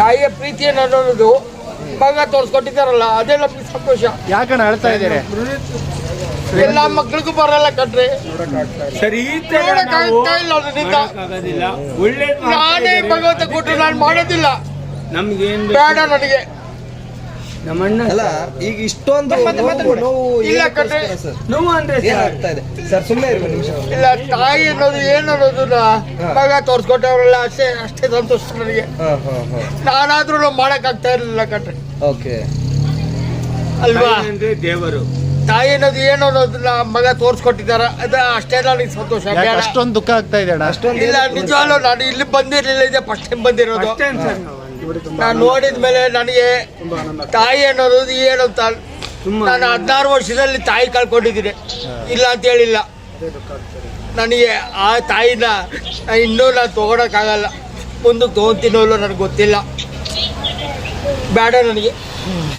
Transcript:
ತಾಯಿಯ ಪ್ರೀತಿಯನ್ನು ಅನ್ನೋದು ಮಗ ತೋರಿಸ್ಕೊಟ್ಟಿದ್ದಾರಲ್ಲ ಅದೇ ನಮ್ಗೆ ಸಂತೋಷ. ಯಾಕಣ್ಣ ಅಳ್ತಾ ಇದ್ದೀರಿ? ಎಲ್ಲ ಮಕ್ಳಿಗೂ ಬರಲ್ಲ ಕಟ್ರೆ ಸರಿ ಇಲ್ಲ ಅದರಿಂದ ಮಾಡೋಕ್ಕಾಗೋದಿಲ್ಲ. ನಾನೇ ಭಗವಂತ ಕೊಟ್ಟು ನಾನು ಮಾಡೋದಿಲ್ಲ. ನಮ್ಗೆ ಏನ್ ಬೇಡ ನನಗೆ. ನಮ್ಮಣ್ಣ ಅಲ್ಲ ಈಗ ಇಷ್ಟೊಂದು ನೋವು ನೋವು ಅಂದ್ರೆ ಏನಾಗ್ತಾ ಇದೆ? ಸರ್ ಸುಮ್ಮನೆ ಇರಿ ಒಂದು ನಿಮಿಷ. ಇಲ್ಲ ತಾಯಿ ಅನ್ನೋದು ಏನು ಅನ್ನೋದನ್ನ ಮಗ ತೋರಿಸ್ಕೊಟ್ಟವ್ರಲ್ಲ ಅಷ್ಟೇ ಅಷ್ಟೇ ಸಂತೋಷ ನನಗೆ. ಹಾ ಹಾ ಹಾ. ನಾನಾದ್ರೂ ಮಾಡಕ್ ಆಗ್ತಾ ಇರಲಿಲ್ಲ ಕಣ್ರಿ ಓಕೆ. ಅಲ್ವಾ? ಅಂದ್ರೆ ದೇವರು. ತಾಯಿ ಅನ್ನೋದು ಏನು ಅನ್ನೋದನ್ನ ಮಗ ತೋರಿಸ್ಕೊಟ್ಟಿದಾರ ಅದ ಅಷ್ಟೇ ನನಗೆ ಸಂತೋಷ ಅಷ್ಟೊಂದು ದುಃಖ ಆಗ್ತಾ ಇದೆ ಅಷ್ಟೊಂದು ಇಲ್ಲ ನಿಜವಾಗ್ಲೂ ನಾನು ಇಲ್ಲಿ ಬಂದಿರಲಿಲ್ಲ ಇದೆ ಫಸ್ಟ್ ಟೈಮ್ ಬಂದಿರೋದು. ಅಷ್ಟೇ ಸರ್ ನಾವು? ನಾನು ನೋಡಿದ ಮೇಲೆ ನನಗೆ ತಾಯಿ ಅನ್ನೋದು ಏನು ಅಂತ ನಾನು ಹದಿನಾರು ವರ್ಷದಲ್ಲಿ ತಾಯಿ ಕಳ್ಕೊಂಡಿದ್ದೀನಿ. ಇಲ್ಲ ಅಂತ ಹೇಳಿಲ್ಲ. ನನಗೆ ಆ ತಾಯಿನ ಇನ್ನೂ ನಾನು ತೊಗೊಳಕ್ಕಾಗಲ್ಲ. ಮುಂದಕ್ಕೆ ತೊಗೊತೀನೋ ನನಗೆ ಗೊತ್ತಿಲ್ಲ. ಬೇಡ ನನಗೆ.